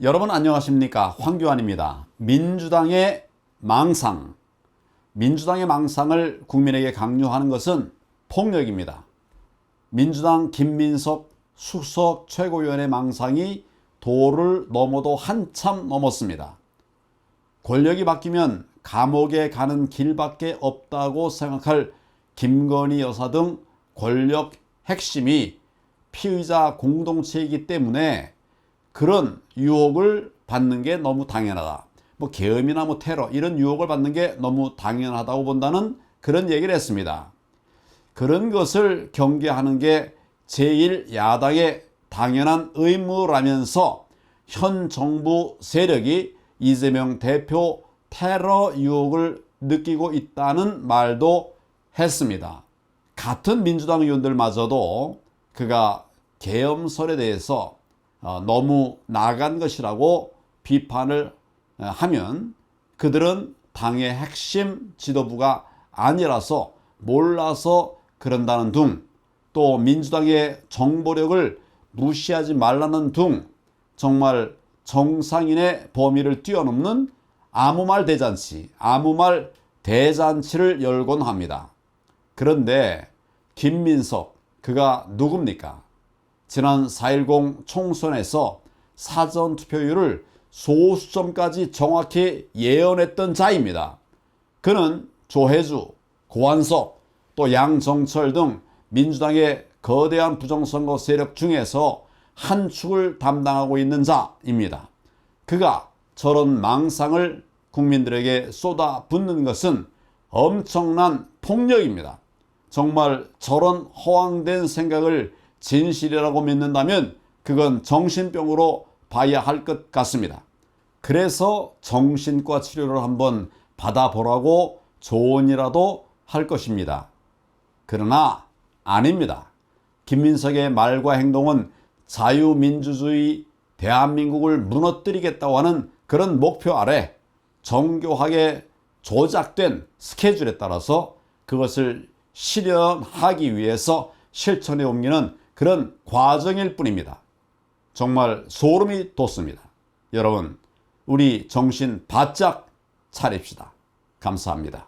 여러분 안녕하십니까 황교안입니다. 민주당의 망상, 민주당의 망상을 국민에게 강요하는 것은 폭력입니다. 민주당 김민석 수석 최고위원의 망상이 도를 넘어도 한참 넘었습니다. 권력이 바뀌면 감옥에 가는 길밖에 없다고 생각할 김건희 여사 등 권력 핵심이 피의자 공동체이기 때문에 그런 유혹을 받는 게 너무 당연하다. 뭐 계엄이나 뭐 테러 이런 유혹을 받는 게 너무 당연하다고 본다는 그런 얘기를 했습니다. 그런 것을 경계하는 게 제1야당의 당연한 의무라면서 현 정부 세력이 이재명 대표 테러 유혹을 느끼고 있다는 말도 했습니다. 같은 민주당 의원들마저도 그가 계엄설에 대해서 어, 너무 나간 것이라고 비판을 어, 하면 그들은 당의 핵심 지도부가 아니라서 몰라서 그런다는 둥, 또 민주당의 정보력을 무시하지 말라는 둥, 정말 정상인의 범위를 뛰어넘는 아무 말 대잔치, 아무 말 대잔치를 열곤 합니다. 그런데 김민석, 그가 누굽니까? 지난 4.10 총선에서 사전 투표율을 소수점까지 정확히 예언했던 자입니다. 그는 조혜주, 고한석, 또 양정철 등 민주당의 거대한 부정선거 세력 중에서 한 축을 담당하고 있는 자입니다. 그가 저런 망상을 국민들에게 쏟아붓는 것은 엄청난 폭력입니다. 정말 저런 허황된 생각을 진실이라고 믿는다면 그건 정신병으로 봐야 할 것 같습니다. 그래서 정신과 치료를 한번 받아보라고 조언이라도 할 것입니다. 그러나 아닙니다. 김민석의 말과 행동은 자유민주주의 대한민국을 무너뜨리겠다고 하는 그런 목표 아래 정교하게 조작된 스케줄에 따라서 그것을 실현하기 위해서 실천에 옮기는 그런 과정일 뿐입니다. 정말 소름이 돋습니다. 여러분, 우리 정신 바짝 차립시다. 감사합니다.